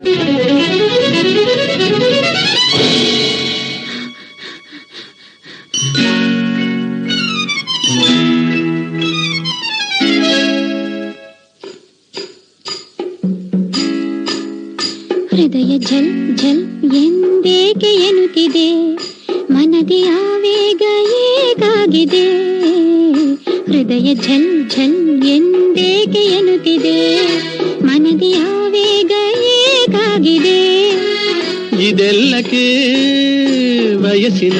ಹೃದಯ ಝಲ್ ಝಲ್ ಎಂದೇಕೆ ಎನ್ನುತ್ತಿದೆ? ಮನದಿ ಆವೇಗ ಏಕಾಗಿದೆ ಹೃದಯ ಝಲ್ ಝಲ್ ಎಂದೇಕೆ ಎನ್ನುತ್ತಿದೆ? ಮನದಿ ಆವೇಗ ಏಕಾಗಿದೆ ಇದೆಲ್ಲಕ್ಕೆ ವಯಸ್ಸಿನ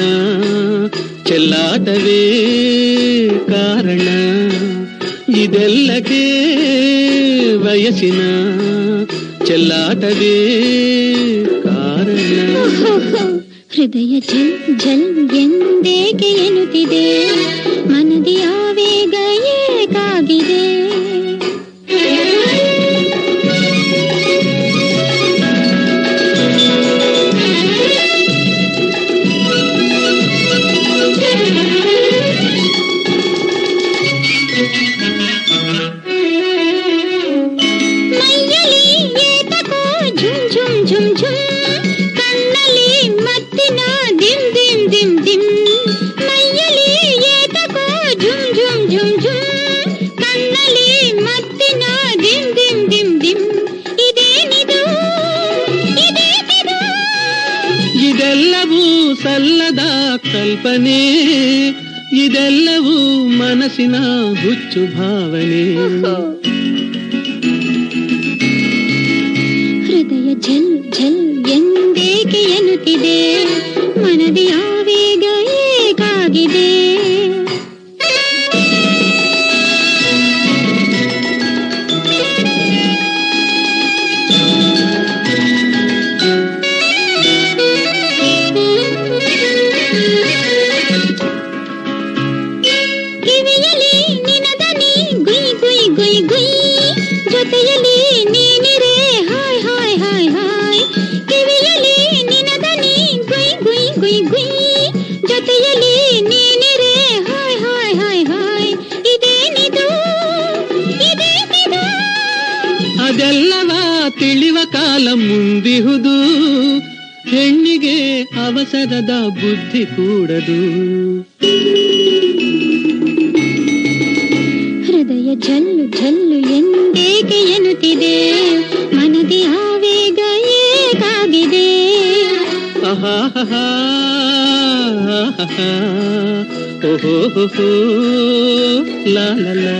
ಚೆಲ್ಲಾಟವೇ ಕಾರಣ ಇದೆಲ್ಲಕ್ಕೆ ವಯಸ್ಸಿನ ಚೆಲ್ಲಾಟವೇ ಕಾರಣ ಹೃದಯ ಝಲ್ ಝಲ್ ಎಂದೇಕೆ ಎನ್ನುತ್ತಿದೆ ಝುಮ್ ಝುಮ್ ಝುಮ್ ಝುಮ್ ಕಣ್ಣಲ್ಲಿ ಮತ್ತಿನ ದಿಮ್ ದಿಮ್ ದಿಮ್ ದಿಮ್ ಮೈಯಲಿ ಏತಕೋ ಝುಮ್ ಝುಮ್ ಝುಮ್ ಝುಮ್ ಕಣ್ಣಲ್ಲಿ ಮತ್ತಿನ ದಿಮ್ ದಿಮ್ ದಿಮ್ ದಿಮ್ ಇದೇನಿದು ಇದೇನಿದು ಇದೆಲ್ಲವೂ ಸಲ್ಲದ ಕಲ್ಪನೆ ಇದೆಲ್ಲವೂ ಮನಸ್ಸಿನ ಹುಚ್ಚು ಭಾವನೆ ಕಿವಿಯಲಿ ನಿನದನಿ ಗುಯ್ ಗುಯ್ ಗುಯ್ ಗುಯ್. ಜೊತೆಯಲ್ಲಿ ನೀನಿರೆ ಹಾಯ್ ಹಾಯ್ ಹಾಯ್ ಹಾಯ್. ಕಿವಿಯಲ್ಲಿ ನಿನದನಿ ಗುಯ್ ಗುಯ್ ಗುಯ್ ಗುಯ್. ಜೊತೆಯಲ್ಲಿ ನೀನಿರೆ ಹಾಯ್ ಹಾಯ್ ಹಾಯ್ ಹಾಯ್. ಇದೇನಿದು ಇದೇನಿದು ಅದೆಲ್ಲವ ತಿಳಿವ ಕಾಲ ಮುಂದಿಹುದು. ಹೆಣ್ಣಿಗೆ ಅವಸರದ ಬುದ್ಧಿ ಕೂಡದು. हा हा हा ओ हो हो ला ला ला